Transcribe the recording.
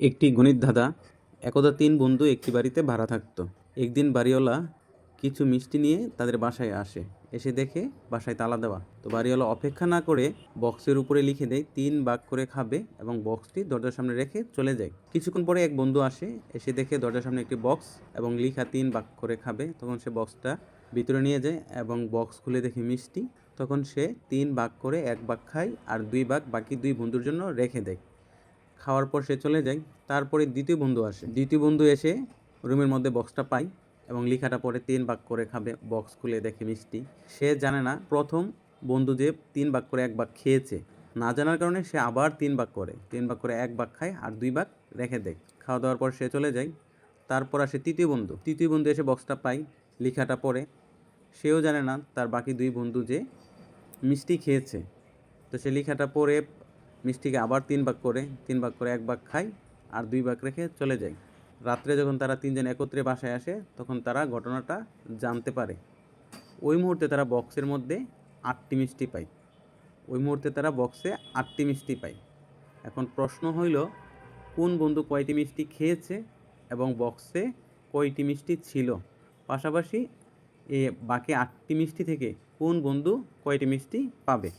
একটি গণিত ধাঁধা, একদা তিন বন্ধু একটি বাড়িতে ভাড়া থাকতো। একদিন বাড়িওয়ালা কিছু মিষ্টি নিয়ে তাদের বাসায় আসে। এসে দেখে বাসায় তালা দেওয়া। তো বাড়িওয়ালা অপেক্ষা না করে বক্সের উপরে লিখে দেয়, তিন ভাগ করে খাবে এবং বক্সটি দরজার সামনে রেখে চলে যায়। কিছুক্ষণ পরে এক বন্ধু আসে, এসে দেখে দরজার সামনে একটি বক্স এবং লিখা তিন ভাগ করে খাবে। তখন সে বক্সটা ভিতরে নিয়ে যায় এবং বক্স খুলে দেখে মিষ্টি। তখন সে তিন ভাগ করে এক ভাগ খায় আর দুই ভাগ বাকি দুই বন্ধুর জন্য রেখে দেয়। খাওয়ার পর সে চলে যায়, তারপরে দ্বিতীয় বন্ধু আসে। দ্বিতীয় বন্ধু এসে রুমের মধ্যে বক্সটা পায় এবং লিখাটা পরে তিন ভাগ করে খাবে বক্স খুলে দেখে মিষ্টি। সে জানে না, প্রথম বন্ধু যে তিন ভাগ করে এক ভাগ খেয়েছে। না জানার কারণে সে আবার তিন ভাগ করে। তিন ভাগ করে এক ভাগ খায় আর দুই ভাগ রেখে দেয়। খাওয়া দাওয়ার পর সে চলে যায়, তারপর আসে তৃতীয় বন্ধু। তৃতীয় বন্ধু এসে বক্সটা পায়, লিখাটা পড়ে। সেও জানে না, তার বাকি দুই বন্ধু যে মিষ্টি খেয়েছে। তো সে লিখাটা পড়ে মিষ্টিকে আবার তিন ভাগ করে, তিন ভাগ করে এক ভাগ খায় আর দুই ভাগ রেখে চলে যায় রাত্রে যখন তারা তিনজন একত্রে বাসায় আসে, তখন তারা ঘটনাটা জানতে পারে। ওই মুহূর্তে তারা বক্সের মধ্যে আটটি মিষ্টি পায়। ওই মুহূর্তে তারা বক্সে আটটি মিষ্টি পায়। এখন প্রশ্ন হইল, কোন বন্ধু কয়টি মিষ্টি খেয়েছে এবং বক্সে কয়টি মিষ্টি ছিল? পাশাপাশি এ বাকি আটটি মিষ্টি থেকে কোন বন্ধু কয়টি মিষ্টি পাবে?